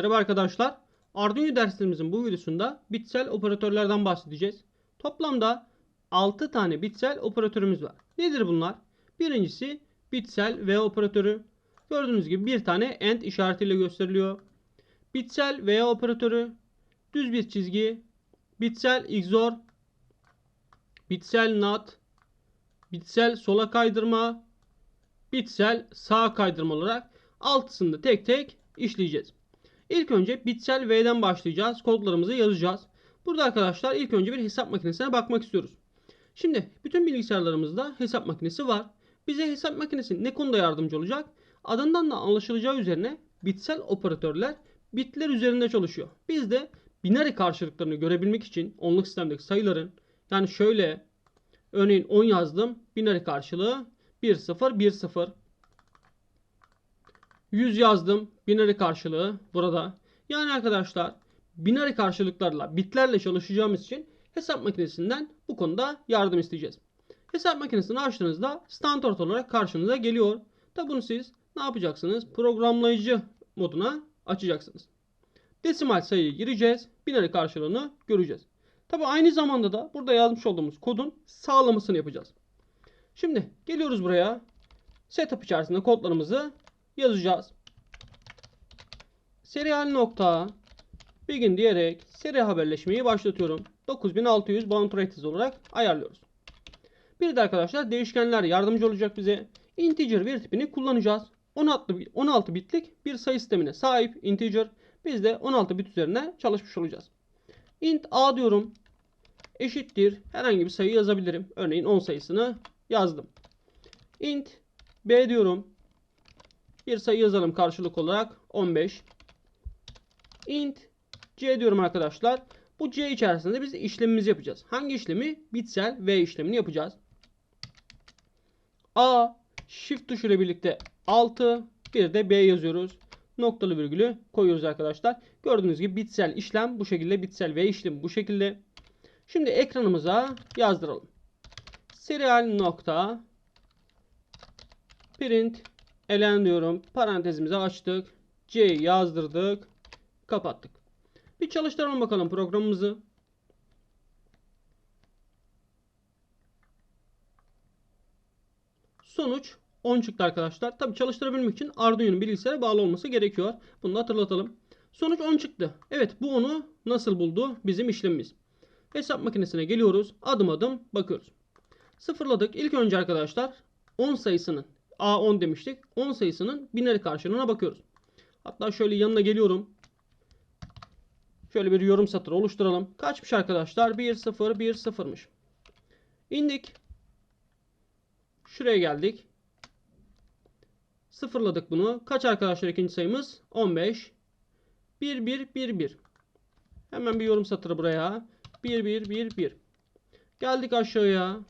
Merhaba arkadaşlar. Arduino derslerimizin bu videosunda bitsel operatörlerden bahsedeceğiz. Toplamda 6 tane bitsel operatörümüz var. Nedir bunlar? Birincisi bitsel V operatörü. Gördüğünüz gibi bir tane AND işaretiyle gösteriliyor. Bitsel V operatörü, düz bir çizgi, bitsel XOR, bitsel NOT, bitsel sola kaydırma, bitsel sağa kaydırma olarak altısını da tek tek işleyeceğiz. İlk önce bitsel V'den başlayacağız. Kodlarımızı yazacağız. Burada arkadaşlar ilk önce bir hesap makinesine bakmak istiyoruz. Şimdi bütün bilgisayarlarımızda hesap makinesi var. Bize hesap makinesi ne konuda yardımcı olacak? Adından da anlaşılacağı üzerine bitsel operatörler bitler üzerinde çalışıyor. Biz de binary karşılıklarını görebilmek için onluk sistemdeki sayıların yani şöyle örneğin 10 yazdım. Binary karşılığı 1 0 1 0 100 yazdım. Binary karşılığı burada. Yani arkadaşlar binary karşılıklarla bitlerle çalışacağımız için hesap makinesinden bu konuda yardım isteyeceğiz. Hesap makinesini açtığınızda standart olarak karşınıza geliyor. Da bunu siz ne yapacaksınız? Programlayıcı moduna açacaksınız. Desimal sayıyı gireceğiz. Binary karşılığını göreceğiz. Tabi aynı zamanda da burada yazmış olduğumuz kodun sağlamasını yapacağız. Şimdi geliyoruz buraya. Setup içerisinde kodlarımızı yazacağız. Serial nokta begin diyerek seri haberleşmeyi başlatıyorum. 9600 bound rates olarak ayarlıyoruz. Bir de arkadaşlar değişkenler yardımcı olacak bize. Integer bir tipini kullanacağız. 16, 16 bitlik bir sayı sistemine sahip integer. Biz de 16 bit üzerine çalışmış olacağız. int a diyorum. Eşittir. Herhangi bir sayı yazabilirim. Örneğin 10 sayısını yazdım. int b diyorum. Bir sayı yazalım karşılık olarak 15. int c diyorum arkadaşlar. Bu c içerisinde biz işlemimizi yapacağız. Hangi işlemi? Bitsel v işlemini yapacağız. a shift tuşuyla birlikte 6 bir de b yazıyoruz. Noktalı virgülü koyuyoruz arkadaşlar. Gördüğünüz gibi bitsel işlem bu şekilde. Bitsel v işlemi bu şekilde. Şimdi ekranımıza yazdıralım. Serial nokta print elen diyorum. Parantezimizi açtık. C yazdırdık. Kapattık. Bir çalıştıralım bakalım programımızı. Sonuç 10 çıktı arkadaşlar. Tabi çalıştırabilmek için Arduino'nun bilgisayara bağlı olması gerekiyor. Bunu da hatırlatalım. Sonuç 10 çıktı. Evet bu 10'u nasıl buldu bizim işlemimiz. Hesap makinesine geliyoruz. Adım adım bakıyoruz. Sıfırladık. İlk önce arkadaşlar 10 sayısının A10 demiştik. 10 sayısının binary karşılığına bakıyoruz. Hatta şöyle yanına geliyorum. Şöyle bir yorum satırı oluşturalım. Kaçmış arkadaşlar? 1 0 1 0'mış. İndik. Şuraya geldik. Sıfırladık bunu. Kaç arkadaşlar ikinci sayımız? 15. 1 1 1 1. Hemen bir yorum satırı buraya. 1 1 1 1. Geldik aşağıya.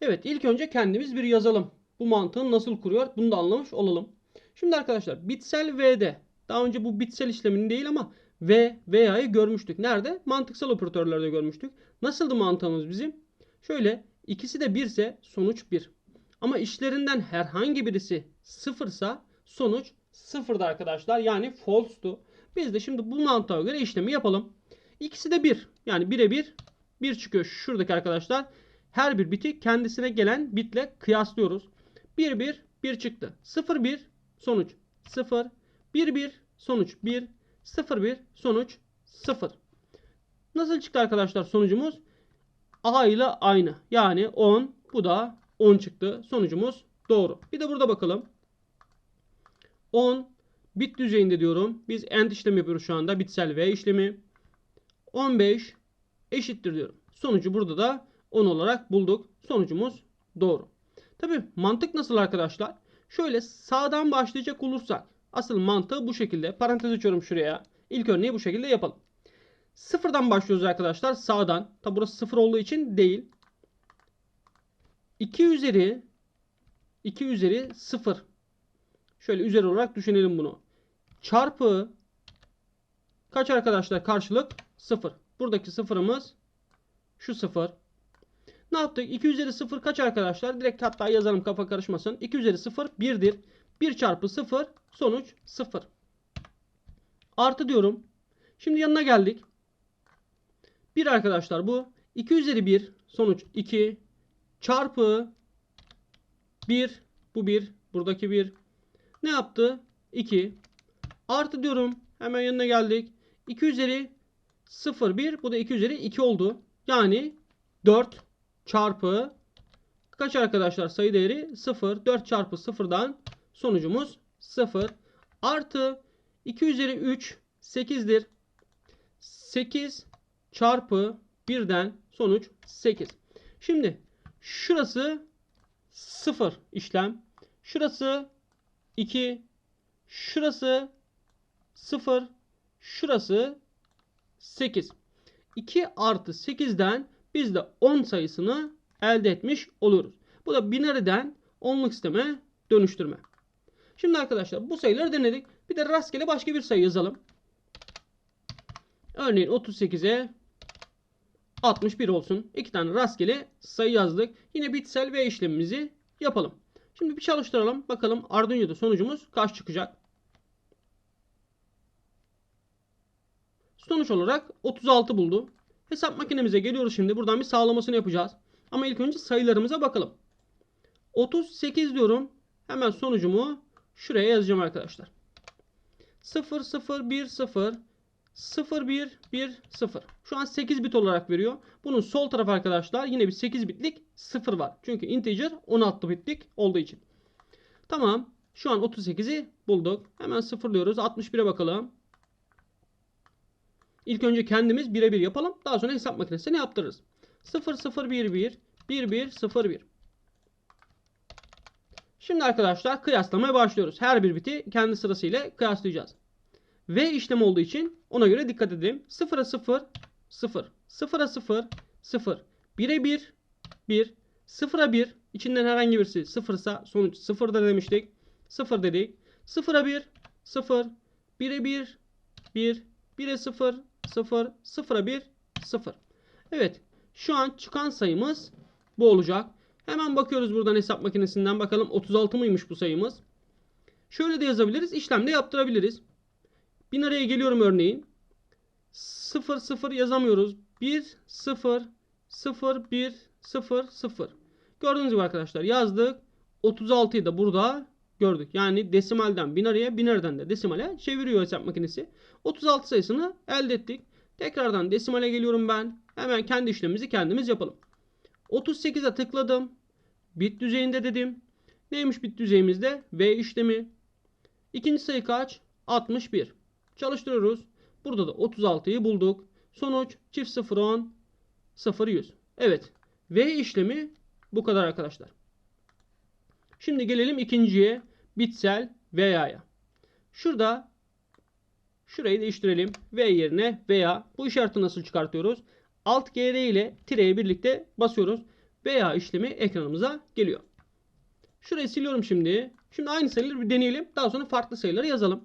Evet ilk önce kendimiz bir yazalım. Bu mantığın nasıl kuruyor bunu da anlamış olalım. Şimdi arkadaşlar bitsel V'de daha önce bu bitsel işlemini değil ama V veya'yı görmüştük. Nerede? Mantıksal operatörlerde görmüştük. Nasıldı mantığımız bizim? Şöyle ikisi de 1 ise sonuç 1. Ama işlerinden herhangi birisi 0 ise sonuç 0'da arkadaşlar. Yani false'tu. Biz de şimdi bu mantığa göre işlemi yapalım. İkisi de 1. Yani 1'e 1 1 çıkıyor şuradaki arkadaşlar. Her bir biti kendisine gelen bitle kıyaslıyoruz. 1 1 1 çıktı. 0 1 sonuç 0 1 1 sonuç 1 0 1 sonuç 0. Nasıl çıktı arkadaşlar sonucumuz? A ile aynı. Yani 10 bu da 10 çıktı. Sonucumuz doğru. Bir de burada bakalım. 10 bit düzeyinde diyorum. Biz AND işlemi yapıyoruz şu anda. Bitsel V işlemi. 15 eşittir diyorum. Sonucu burada da 10 olarak bulduk. Sonucumuz doğru. Tabi mantık nasıl arkadaşlar? Şöyle sağdan başlayacak olursak asıl mantığı bu şekilde. Parantez açıyorum şuraya. İlk örneği bu şekilde yapalım. Sıfırdan başlıyoruz arkadaşlar. Sağdan. Tabi burası sıfır olduğu için değil. 2 üzeri 2 üzeri 0. Şöyle üzeri olarak düşünelim bunu. Çarpı kaç arkadaşlar karşılık? 0. Buradaki sıfırımız şu 0. Ne yaptık? 2 üzeri 0 kaç arkadaşlar? Direkt hatta yazalım kafa karışmasın. 2 üzeri 0 1'dir. 1 çarpı 0 sonuç 0. Artı diyorum. Şimdi yanına geldik. 1 arkadaşlar bu. 2 üzeri 1 sonuç 2 çarpı 1 bu 1 buradaki 1 ne yaptı? 2 artı diyorum. Hemen yanına geldik. 2 üzeri 0 1 bu da 2 üzeri 2 oldu. Yani 4 çarpı kaç arkadaşlar sayı değeri 0 4 çarpı 0'dan sonucumuz 0 artı 2 üzeri 3 8'dir. 8 çarpı 1'den sonuç 8. Şimdi şurası 0 işlem. Şurası 2. Şurası 0. Şurası 8. 2 artı 8'den biz de 10 sayısını elde etmiş oluruz. Bu da binary'den onluk sisteme dönüştürme. Şimdi arkadaşlar bu sayıları denedik. Bir de rastgele başka bir sayı yazalım. Örneğin 38'e 61 olsun. İki tane rastgele sayı yazdık. Yine bitsel ve işlemimizi yapalım. Şimdi bir çalıştıralım. Bakalım Arduino'da sonucumuz kaç çıkacak. Sonuç olarak 36 buldu. Hesap makinemize geliyoruz şimdi. Buradan bir sağlamasını yapacağız. Ama ilk önce sayılarımıza bakalım. 38 diyorum. Hemen sonucumu şuraya yazacağım arkadaşlar. 0 0 1 0 0 1 1 0. Şu an 8 bit olarak veriyor. Bunun sol tarafı arkadaşlar yine bir 8 bitlik 0 var. Çünkü integer 16 bitlik olduğu için. Tamam. Şu an 38'i bulduk. Hemen sıfırlıyoruz. 61'e bakalım. İlk önce kendimiz birebir yapalım. Daha sonra hesap makinesine yaptırırız. 0 0 1 1 1 1 0 1. Şimdi arkadaşlar kıyaslamaya başlıyoruz. Her bir biti kendi sırasıyla kıyaslayacağız. V işlem olduğu için ona göre dikkat edelim. 0'a 0 0 0'a 0 0 1'e 1 1 0'a 1 içinden herhangi birisi 0 ise sonuç 0'dır demiştik. 0 dedik. 0'a 1 0 1'e 1 1 1'e 0 0 0'a 1 0. Evet. Şu an çıkan sayımız bu olacak. Hemen bakıyoruz buradan hesap makinesinden bakalım 36 mıymış bu sayımız. Şöyle de yazabiliriz. İşlem de yaptırabiliriz. Bin araya geliyorum örneğin. 0 0 yazamıyoruz. 1 0 0 1 0 0. Gördüğünüz gibi arkadaşlar yazdık. 36'yı da burada gördük. Yani desimalden binarıya, binariden de desimale çeviriyor hesap makinesi. 36 sayısını elde ettik. Tekrardan desimale geliyorum ben. Hemen kendi işlemimizi kendimiz yapalım. 38'e tıkladım. Bit düzeyinde dedim. Neymiş bit düzeyimizde? V işlemi. İkinci sayı kaç? 61. Çalıştırıyoruz. Burada da 36'yı bulduk. Sonuç çift 0 10 0 100. Evet. V işlemi bu kadar arkadaşlar. Şimdi gelelim ikinciye. Bitsel veya'ya. Şurada şurayı değiştirelim. V yerine veya bu işareti nasıl çıkartıyoruz? Alt GR ile tireye birlikte basıyoruz. Veya işlemi ekranımıza geliyor. Şurayı siliyorum şimdi. Şimdi aynı sayıları bir deneyelim. Daha sonra farklı sayıları yazalım.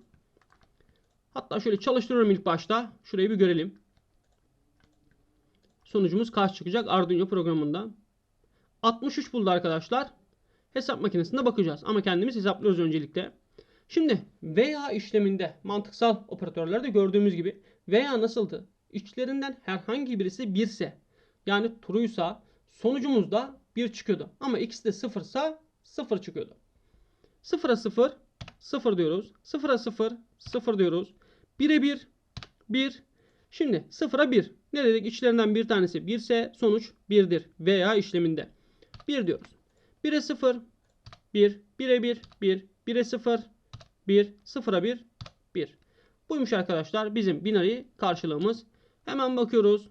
Hatta şöyle çalıştırıyorum ilk başta. Şurayı bir görelim. Sonucumuz kaç çıkacak Arduino programından. 63 buldu arkadaşlar. Hesap makinesinde bakacağız. Ama kendimiz hesaplıyoruz öncelikle. Şimdi veya işleminde mantıksal operatörlerde gördüğümüz gibi veya nasıldı? İçlerinden herhangi birisi 1 ise yani true'ysa sonucumuzda 1 çıkıyordu. Ama ikisi de 0 ise 0 çıkıyordu. 0'a 0 0 diyoruz. 0'a 0 0 diyoruz. 1'e 1 1 Şimdi 0'a 1. Ne dedik? İçlerinden bir tanesi 1 ise sonuç 1'dir. Veya işleminde. 1 diyoruz. 1'e 0 1 1'e 1 1 1'e 0 1 0'a 1 1. Buymuş arkadaşlar bizim binary karşılığımız. Hemen bakıyoruz.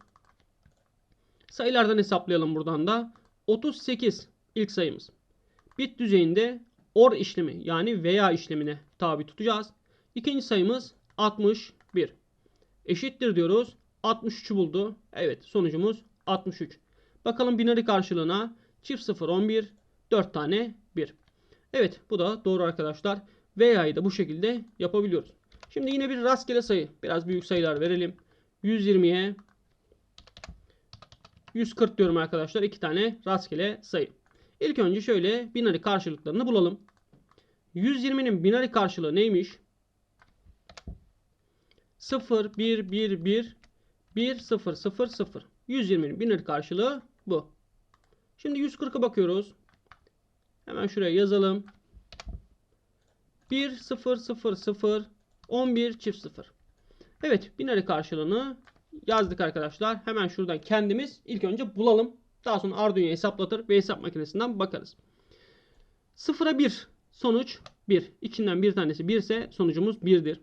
Sayılardan hesaplayalım buradan da. 38 ilk sayımız. Bit düzeyinde OR işlemi yani veya işlemine tabi tutacağız. İkinci sayımız 61. Eşittir diyoruz. 63'ü buldu. Evet sonucumuz 63. Bakalım binary karşılığına çift 0 11 4 tane 1. Evet bu da doğru arkadaşlar. Veya'yı da bu şekilde yapabiliyoruz. Şimdi yine bir rastgele sayı. Biraz büyük sayılar verelim. 120'ye 140 diyorum arkadaşlar. İki tane rastgele sayı. İlk önce şöyle binary karşılıklarını bulalım. 120'nin binary karşılığı neymiş? 0 1 1 1 1 0 0 0. 120'nin binary karşılığı bu. Şimdi 140'a bakıyoruz. Hemen şuraya yazalım. 1 0 0 0 11 çift 0. Evet binary karşılığını yazdık arkadaşlar. Hemen şuradan kendimiz ilk önce bulalım. Daha sonra Arduino'yu hesaplatır ve hesap makinesinden bakarız. 0'a 1 sonuç 1. İçinden bir tanesi 1 ise sonucumuz 1'dir.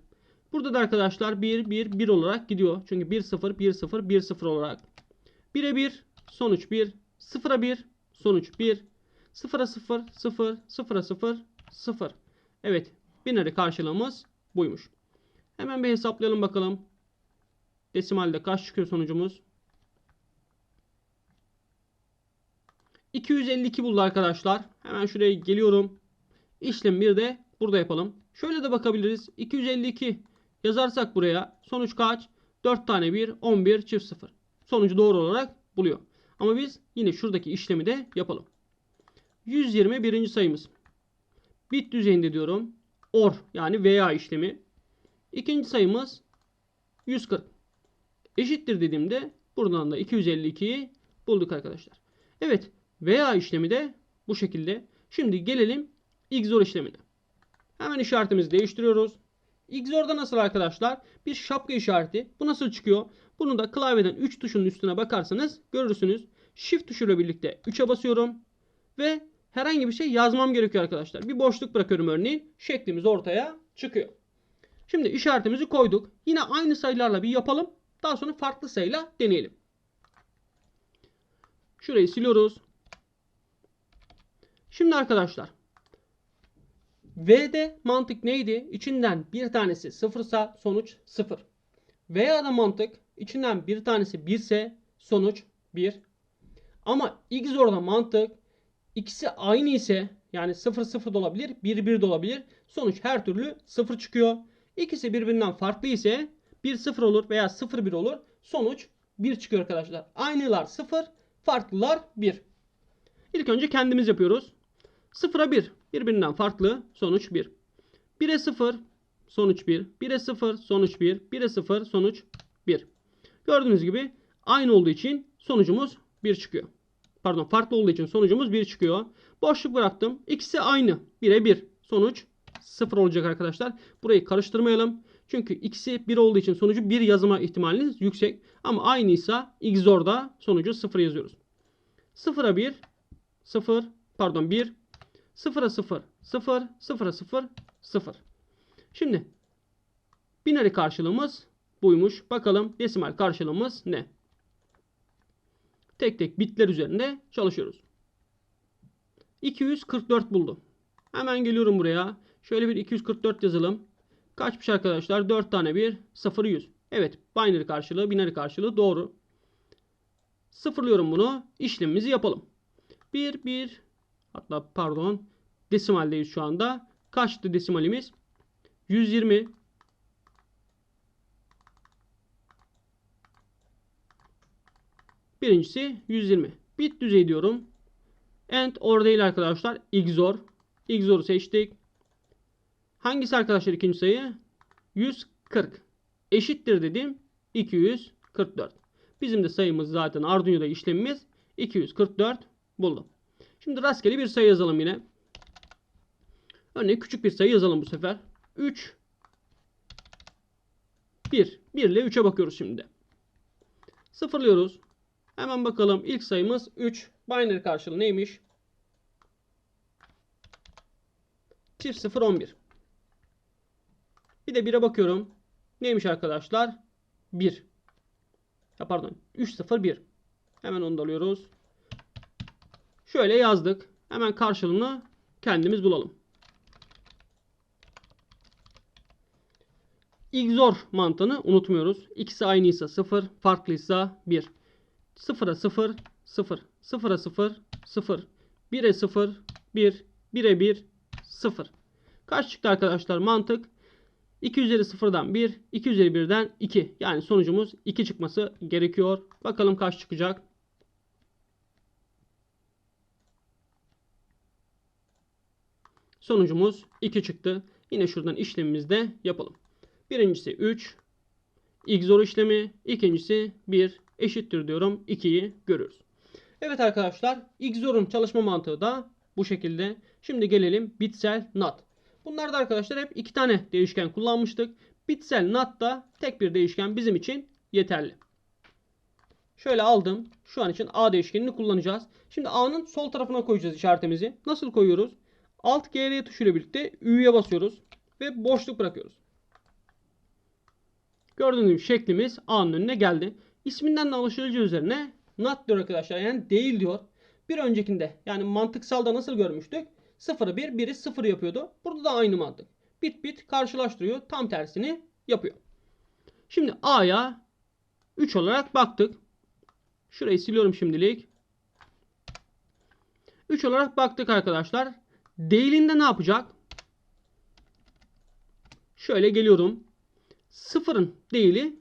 Burada da arkadaşlar 1 1 1 olarak gidiyor. Çünkü 1 0 1 0 1 0 olarak. 1'e 1 sonuç 1. 0'a 1 sonuç 1. 0'a 0 0 0'a 0 0. Evet binary karşılığımız buymuş. Hemen bir hesaplayalım bakalım. Desimalde kaç çıkıyor sonucumuz? 252 buldu arkadaşlar. Hemen şuraya geliyorum. İşlem bir de burada yapalım. Şöyle de bakabiliriz. 252 yazarsak buraya sonuç kaç? 4 tane 1 11 çift 0. Sonucu doğru olarak buluyor. Ama biz yine şuradaki işlemi de yapalım. 120 birinci sayımız. Bit düzeyinde diyorum. OR yani veya işlemi. İkinci sayımız 140. Eşittir dediğimde buradan da 252'yi bulduk arkadaşlar. Evet veya işlemi de bu şekilde. Şimdi gelelim XOR işlemine. Hemen işaretimizi değiştiriyoruz. XOR'da nasıl arkadaşlar? Bir şapka işareti. Bu nasıl çıkıyor? Bunu da klavyeden 3 tuşunun üstüne bakarsanız görürsünüz. Shift tuşuyla birlikte 3'e basıyorum. Ve herhangi bir şey yazmam gerekiyor arkadaşlar. Bir boşluk bırakıyorum örneğin. Şeklimiz ortaya çıkıyor. Şimdi işaretimizi koyduk. Yine aynı sayılarla bir yapalım. Daha sonra farklı sayıyla deneyelim. Şurayı siliyoruz. Şimdi arkadaşlar V'de mantık neydi? İçinden bir tanesi sıfırsa sonuç sıfır. Veya da mantık içinden bir tanesi 1 ise sonuç 1. Ama XOR'da mantık ikisi aynı ise yani 0 0 da olabilir 1 1 de olabilir. Sonuç her türlü 0 çıkıyor. İkisi birbirinden farklı ise 1 0 olur veya 0 1 olur. Sonuç 1 çıkıyor arkadaşlar. Aynılar 0, farklılar 1. İlk önce kendimiz yapıyoruz. 0'a 1 birbirinden farklı sonuç 1. 1'e 0 sonuç 1. 1'e 0 sonuç 1. 1'e 0 sonuç 1. Gördüğünüz gibi aynı olduğu için sonucumuz 1 çıkıyor. Pardon farklı olduğu için sonucumuz 1 çıkıyor. Boşluk bıraktım. İkisi aynı. 1'e 1. Sonuç 0 olacak arkadaşlar. Burayı karıştırmayalım. Çünkü ikisi 1 olduğu için sonucu 1 yazma ihtimaliniz yüksek. Ama aynıysa XOR'da sonucu 0 yazıyoruz. 0'a 1 0 pardon 1 0'a 0 0 0'a 0 0. Şimdi binary karşılığımız buymuş. Bakalım desimal karşılığımız ne? Tek tek bitler üzerinde çalışıyoruz. 244 buldu. Hemen geliyorum buraya. Şöyle bir 244 yazalım. Kaçmış arkadaşlar? 4 tane 1 0 100. Evet binary karşılığı binary karşılığı doğru. Sıfırlıyorum bunu. İşlemimizi yapalım. 1 1 hatta pardon desimaldeyiz şu anda. Kaçtı desimalimiz? 120 Birincisi 120. Bit düzey diyorum. And or değil arkadaşlar. XOR. XOR'u seçtik. Hangisi arkadaşlar ikinci sayı? 140. Eşittir dedim. 244. Bizim de sayımız zaten Arduino'da işlemimiz 244 buldum. Şimdi rastgele bir sayı yazalım yine. Örneğin küçük bir sayı yazalım bu sefer. 3 1. 1 ile 3'e bakıyoruz şimdi. Sıfırlıyoruz. Hemen bakalım ilk sayımız 3. Binary karşılığı neymiş? Çift 0 11. Bir de 1'e bakıyorum. Neymiş arkadaşlar? 1. Ya pardon. 3 0 1. Hemen onu da alıyoruz. Şöyle yazdık. Hemen karşılığını kendimiz bulalım. XOR mantığını unutmuyoruz. İkisi aynıysa 0, farklıysa 1. 0'a 0, 0. 0'a 0, 0. 1'e 0, 1. 1'e 1, 0. Kaç çıktı arkadaşlar mantık? 2 üzeri 0'dan 1, 2 üzeri 1'den 2. Yani sonucumuz 2 çıkması gerekiyor. Bakalım kaç çıkacak? Sonucumuz 2 çıktı. Yine şuradan işlemimizi de yapalım. Birincisi 3. XOR işlemi. İkincisi 1 eşittir diyorum. 2'yi görürüz. Evet arkadaşlar XOR'un çalışma mantığı da bu şekilde. Şimdi gelelim bitsel NAT. Bunlarda arkadaşlar hep iki tane değişken kullanmıştık. Bitsel NAT da tek bir değişken bizim için yeterli. Şöyle aldım. Şu an için A değişkenini kullanacağız. Şimdi A'nın sol tarafına koyacağız işaretimizi. Nasıl koyuyoruz? Alt GR tuşuyla birlikte Ü'ye basıyoruz. Ve boşluk bırakıyoruz. Gördüğünüz gibi şeklimiz A'nın önüne geldi. İsminden de anlaşılacağı üzerine not diyor arkadaşlar. Yani değil diyor. Bir öncekinde yani mantıksalda nasıl görmüştük? 0'ı 1, 1'i 0 yapıyordu. Burada da aynı mantık. Bit bit karşılaştırıyor. Tam tersini yapıyor. Şimdi A'ya 3 olarak baktık. Şurayı siliyorum şimdilik. 3 olarak baktık arkadaşlar. Değilinde ne yapacak? Şöyle geliyorum. Sıfırın değili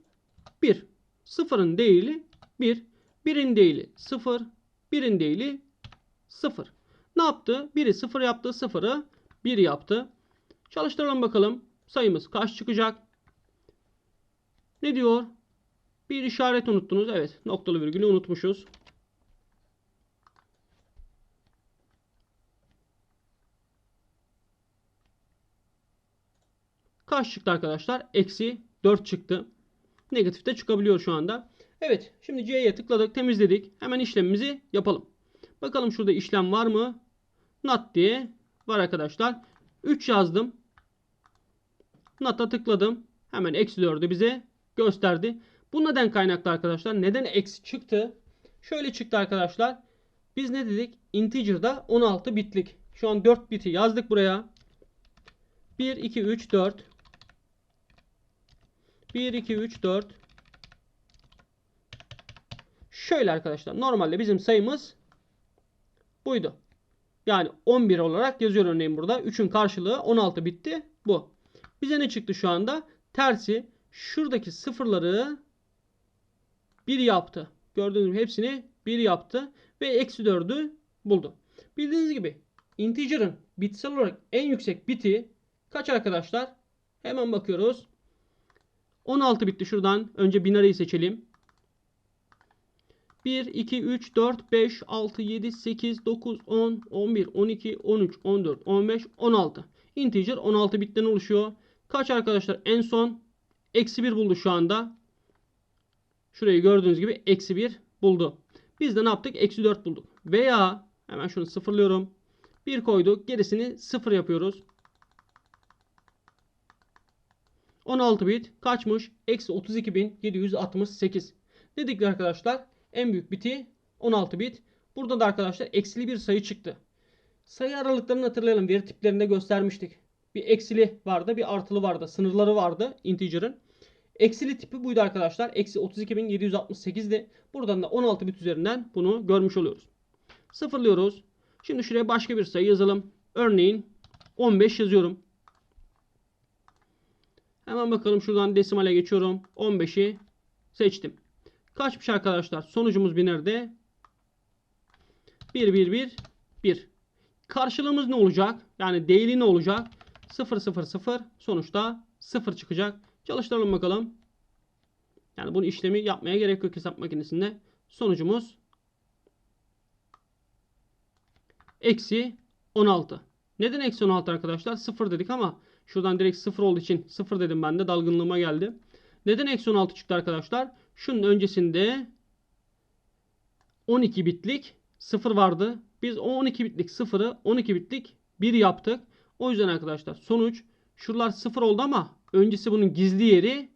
1. Sıfırın değili 1. Birin değili 0. Birin değili 0. Ne yaptı? Biri 0 yaptı. Sıfırı 1 yaptı. Çalıştıralım bakalım. Sayımız kaç çıkacak? Ne diyor? Bir işaret unuttunuz. Evet. Noktalı virgülü unutmuşuz. Kaç çıktı arkadaşlar? Eksi 4 çıktı. Negatif de çıkabiliyor şu anda. Evet. Şimdi C'ye tıkladık. Temizledik. Hemen işlemimizi yapalım. Bakalım şurada işlem var mı? Not diye var arkadaşlar. 3 yazdım. Not'a tıkladım. Hemen eksi 4'ü bize gösterdi. Bu neden kaynaklı arkadaşlar? Neden eksi çıktı? Şöyle çıktı arkadaşlar. Biz ne dedik? Integer'da 16 bitlik. Şu an 4 biti yazdık buraya. 1, 2, 3, 4. 1, 2, 3, 4. Şöyle arkadaşlar. Normalde bizim sayımız buydu. Yani 11 olarak yazıyor örneğin burada. 3'ün karşılığı 16 bitti. Bu. Bize ne çıktı şu anda? Tersi şuradaki sıfırları 1 yaptı. Gördüğünüz gibi hepsini 1 yaptı. Ve eksi 4'ü buldu. Bildiğiniz gibi integer'ın bitsel olarak en yüksek biti kaç arkadaşlar? Hemen bakıyoruz. 16 bitti şuradan. Önce binary'i seçelim. 1, 2, 3, 4, 5, 6, 7, 8, 9, 10, 11, 12, 13, 14, 15, 16. Integer 16 bitten oluşuyor. Kaç arkadaşlar? En son eksi 1 buldu şu anda. Şurayı gördüğünüz gibi eksi 1 buldu. Biz de ne yaptık? Eksi 4 bulduk. Veya hemen şunu sıfırlıyorum. 1 koyduk. Gerisini 0 yapıyoruz. 16 bit kaçmış? Eksi 32.768. Dedik arkadaşlar. En büyük biti 16 bit. Burada da arkadaşlar eksili bir sayı çıktı. Sayı aralıklarını hatırlayalım. Veri tiplerinde göstermiştik. Bir eksili vardı, bir artılı vardı. Sınırları vardı integer'ın. Eksili tipi buydu arkadaşlar. Eksi 32.768'di. Buradan da 16 bit üzerinden bunu görmüş oluyoruz. Sıfırlıyoruz. Şimdi şuraya başka bir sayı yazalım. Örneğin 15 yazıyorum. Hemen bakalım şuradan desimale geçiyorum. 15'i seçtim. Kaçmış arkadaşlar? Sonucumuz binerde 1 1 1 1. Karşılığımız ne olacak? Yani değeri ne olacak? 0 0 0 sonuçta 0 çıkacak. Çalıştıralım bakalım. Yani bunu işlemi yapmaya gerek yok hesap makinesinde. Sonucumuz eksi 16. Neden eksi 16 arkadaşlar? 0 dedik ama şuradan direkt 0 olduğu için 0 dedim ben de dalgınlığıma geldi. Neden eksi 16 çıktı arkadaşlar? Şunun öncesinde 12 bitlik 0 vardı. Biz o 12 bitlik 0'ı 12 bitlik 1 yaptık. O yüzden arkadaşlar sonuç şuralar 0 oldu ama öncesi bunun gizli yeri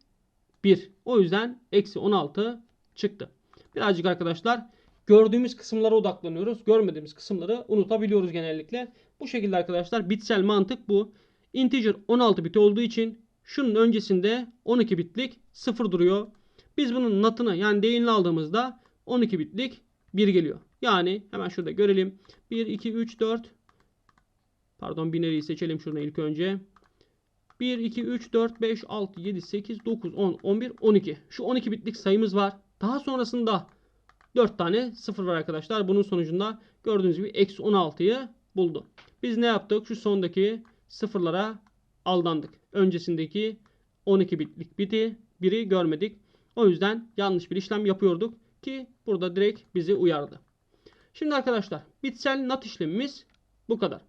1. O yüzden eksi 16 çıktı. Birazcık arkadaşlar gördüğümüz kısımlara odaklanıyoruz. Görmediğimiz kısımları unutabiliyoruz genellikle. Bu şekilde arkadaşlar bitsel mantık bu. Integer 16 bit olduğu için şunun öncesinde 12 bitlik 0 duruyor. Biz bunun natını yani değerini aldığımızda 12 bitlik 1 geliyor. Yani hemen şurada görelim. 1, 2, 3, 4 pardon bineriyi seçelim şunu ilk önce. 1, 2, 3, 4, 5, 6, 7, 8, 9, 10, 11, 12. Şu 12 bitlik sayımız var. Daha sonrasında 4 tane 0 var arkadaşlar. Bunun sonucunda gördüğünüz gibi eksi 16'yı buldu. Biz ne yaptık? Şu sondaki sıfırlara aldandık. Öncesindeki 12 bitlik biti 1'i görmedik. O yüzden yanlış bir işlem yapıyorduk ki burada direkt bizi uyardı. Şimdi arkadaşlar bitsel nat işlemimiz bu kadar.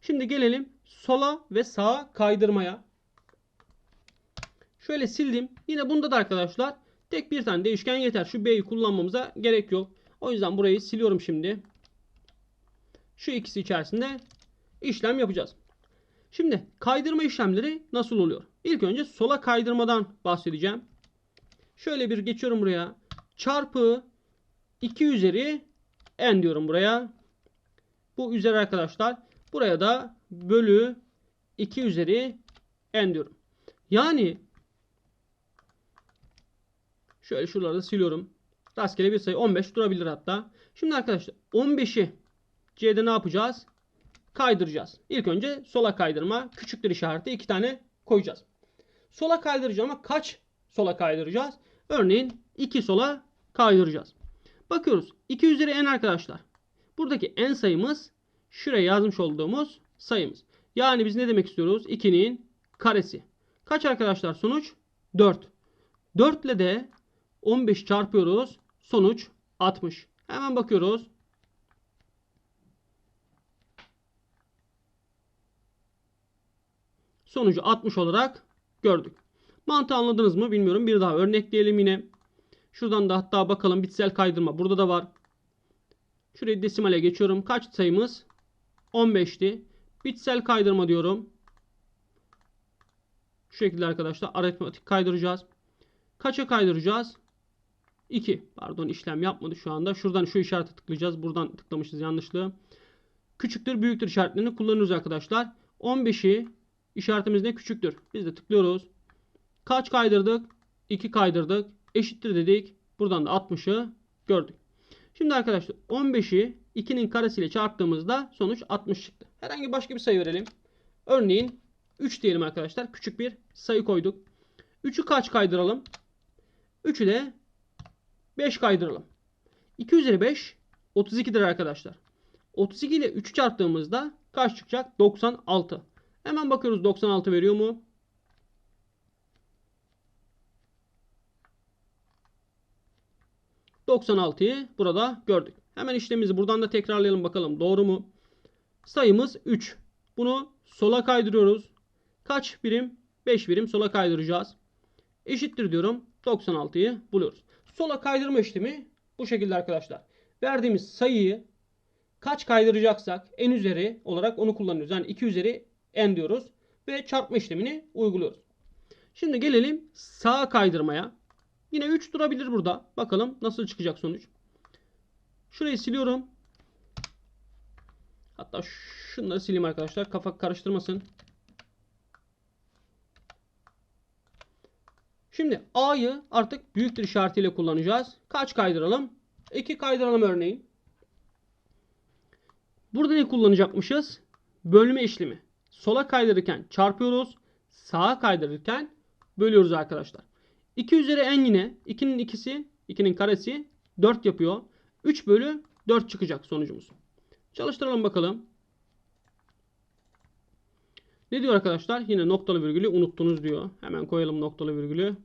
Şimdi gelelim sola ve sağa kaydırmaya. Şöyle sildim. Yine bunda da arkadaşlar tek bir tane değişken yeter. Şu B'yi kullanmamıza gerek yok. O yüzden burayı siliyorum şimdi. Şu ikisi içerisinde işlem yapacağız. Şimdi kaydırma işlemleri nasıl oluyor? İlk önce sola kaydırmadan bahsedeceğim. Şöyle bir geçiyorum buraya. Çarpı 2 üzeri n diyorum buraya. Bu üzeri arkadaşlar. Buraya da bölü 2 üzeri n diyorum. Yani şöyle şuraları siliyorum. Rastgele bir sayı 15 durabilir hatta. Şimdi arkadaşlar 15'i C'de ne yapacağız? Kaydıracağız. İlk önce sola kaydırma. Küçüktür işareti iki tane koyacağız. Sola kaydıracağız ama kaç sola kaydıracağız? Örneğin 2 sola kaydıracağız. Bakıyoruz. 2 üzeri n arkadaşlar. Buradaki n sayımız şuraya yazmış olduğumuz sayımız. Yani biz ne demek istiyoruz? 2'nin karesi. Kaç arkadaşlar sonuç? 4. 4 ile de 15 çarpıyoruz. Sonuç 60. Hemen bakıyoruz. Sonucu 60 olarak gördük. Mantığı anladınız mı bilmiyorum. Bir daha örnekleyelim yine. Şuradan da hatta bakalım bitsel kaydırma. Burada da var. Şurayı desimale geçiyorum. Kaç sayımız? 15'ti. Bitsel kaydırma diyorum. Şu şekilde arkadaşlar aritmetik kaydıracağız. Kaça kaydıracağız? 2. Pardon işlem yapmadı şu anda. Şuradan şu işarete tıklayacağız. Buradan tıklamışız yanlışlığı. Küçüktür büyüktür işaretlerini kullanıyoruz arkadaşlar. 15'i işaretimiz ne küçüktür. Biz de tıklıyoruz. Kaç kaydırdık? 2 kaydırdık. Eşittir dedik. Buradan da 60'ı gördük. Şimdi arkadaşlar 15'i 2'nin karesiyle çarptığımızda sonuç 60 çıktı. Herhangi başka bir sayı verelim. Örneğin 3 diyelim arkadaşlar. Küçük bir sayı koyduk. 3'ü kaç kaydıralım? 3'ü de 5 kaydıralım. 2 üzeri 5 32'dir arkadaşlar. 32 ile 3'ü çarptığımızda kaç çıkacak? 96. Hemen bakıyoruz 96 veriyor mu? ...96'yı burada gördük. Hemen işlemimizi buradan da tekrarlayalım bakalım. Doğru mu? Sayımız 3. Bunu sola kaydırıyoruz. Kaç birim? 5 birim sola kaydıracağız. Eşittir diyorum. 96'yı buluyoruz. Sola kaydırma işlemi bu şekilde arkadaşlar. Verdiğimiz sayıyı kaç kaydıracaksak en üzeri olarak onu kullanıyoruz. Yani 2 üzeri n diyoruz. Ve çarpma işlemini uyguluyoruz. Şimdi gelelim sağa kaydırmaya. Yine 3 durabilir burada. Bakalım nasıl çıkacak sonuç. Şurayı siliyorum. Hatta şunları sileyim arkadaşlar. Kafa karıştırmasın. Şimdi A'yı artık büyüktür işaretiyle kullanacağız. Kaç kaydıralım? 2 kaydıralım örneğin. Burada ne kullanacakmışız? Bölme işlemi. Sola kaydırırken çarpıyoruz. Sağa kaydırırken bölüyoruz arkadaşlar. 2 üzeri n yine 2'nin ikisi 2'nin karesi 4 yapıyor. 3 bölü 4 çıkacak sonucumuz. Çalıştıralım bakalım. Ne diyor arkadaşlar? Yine noktalı virgülü unuttunuz diyor. Hemen koyalım noktalı virgülü.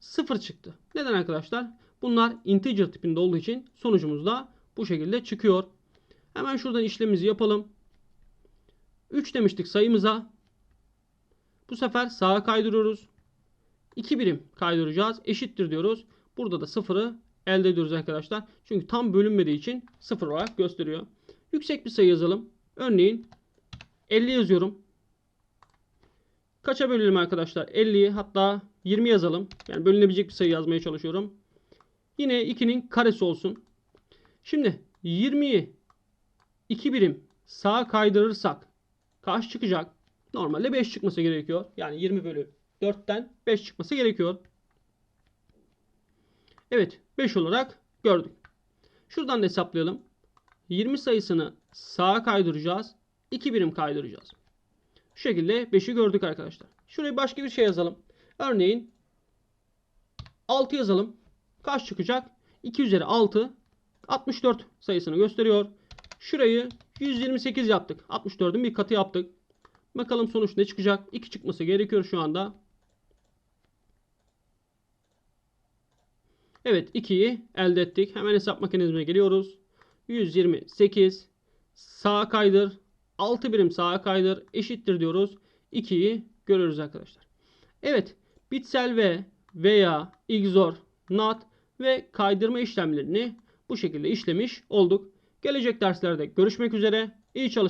Sıfır çıktı. Neden arkadaşlar? Bunlar integer tipinde olduğu için sonucumuz da bu şekilde çıkıyor. Hemen şuradan işlemimizi yapalım. 3 demiştik sayımıza. Bu sefer sağa kaydırıyoruz. 2 birim kaydıracağız. Eşittir diyoruz. Burada da sıfırı elde ediyoruz arkadaşlar. Çünkü tam bölünmediği için sıfır olarak gösteriyor. Yüksek bir sayı yazalım. Örneğin 50 yazıyorum. Kaça bölelim arkadaşlar? 50'yi hatta 20 yazalım. Yani bölünebilecek bir sayı yazmaya çalışıyorum. Yine 2'nin karesi olsun. Şimdi 20'yi 2 birim sağa kaydırırsak kaç çıkacak? Normalde 5 çıkması gerekiyor. Yani 20 bölü 4'ten 5 çıkması gerekiyor. Evet 5 olarak gördük. Şuradan da hesaplayalım. 20 sayısını sağa kaydıracağız. 2 birim kaydıracağız. Şu şekilde 5'i gördük arkadaşlar. Şuraya başka bir şey yazalım. Örneğin 6 yazalım. Kaç çıkacak? 2 üzeri 6 64 sayısını gösteriyor. Şurayı 128 yaptık. 64'ün bir katı yaptık. Bakalım sonuç ne çıkacak? 2 çıkması gerekiyor şu anda. Evet 2'yi elde ettik. Hemen hesap makinesine geliyoruz. 128 sağa kaydır. 6 birim sağa kaydır. Eşittir diyoruz. 2'yi görüyoruz arkadaşlar. Evet bitsel ve veya XOR, NOT ve kaydırma işlemlerini bu şekilde işlemiş olduk. Gelecek derslerde görüşmek üzere. İyi çalışmalar.